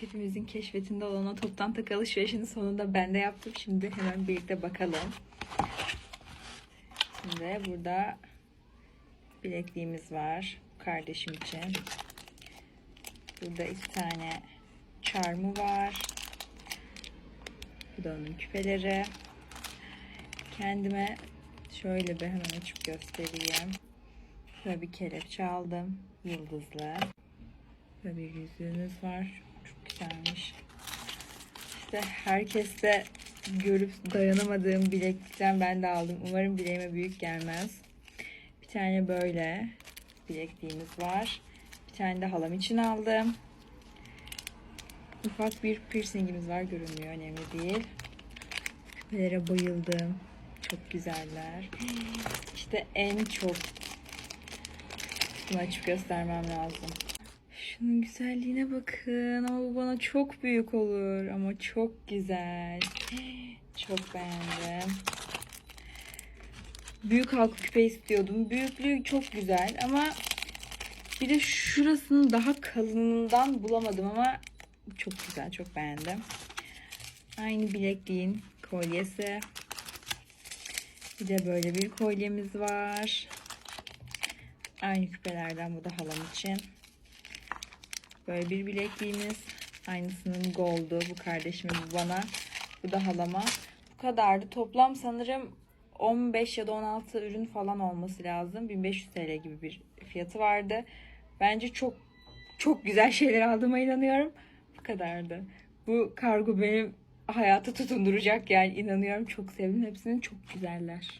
hepimizin keşfetinde olan o toptan takı alışverişinin sonunda ben de yaptım. Şimdi hemen birlikte bakalım. Şimdi burada bilekliğimiz var kardeşim için. Burada iki tane çarmı var. Bu da onun küpeleri. Kendime şöyle bir hemen açıp göstereyim. Şöyle bir kelepçe aldım. Yıldızlı. Böyle bir yüzüğümüz var. Güzelmiş. İşte herkes de görüp dayanamadığım bileklikten ben de aldım. Umarım bileğime büyük gelmez. Bir tane böyle bilekliğimiz var. Bir tane de halam için aldım. Ufak bir piercingimiz var. Görünmüyor. Önemli değil. Küpelere bayıldım. Çok güzeller. İşte en çok bunu açıp göstermem lazım. Şunun güzelliğine bakın ama bu bana çok büyük olur ama çok güzel. Çok beğendim. Büyük halka küpe istiyordum. Büyüklüğü çok güzel ama bir de şurasının daha kalınından bulamadım ama çok güzel, çok beğendim. Aynı bilekliğin kolyesi. Bir de böyle bir kolyemiz var. Aynı küpelerden bu da halam için. Böyle bir bilekliğimiz. Aynısının gold'u. Bu kardeşime bu bana. Bu da halama. Bu kadardı. Toplam sanırım 15 ya da 16 ürün falan olması lazım. 1500 TL gibi bir fiyatı vardı. Bence çok çok güzel şeyler aldığıma inanıyorum. Bu kadardı. Bu kargo benim hayatı tutunduracak yani inanıyorum. Çok sevdim. Hepsinin çok güzeller.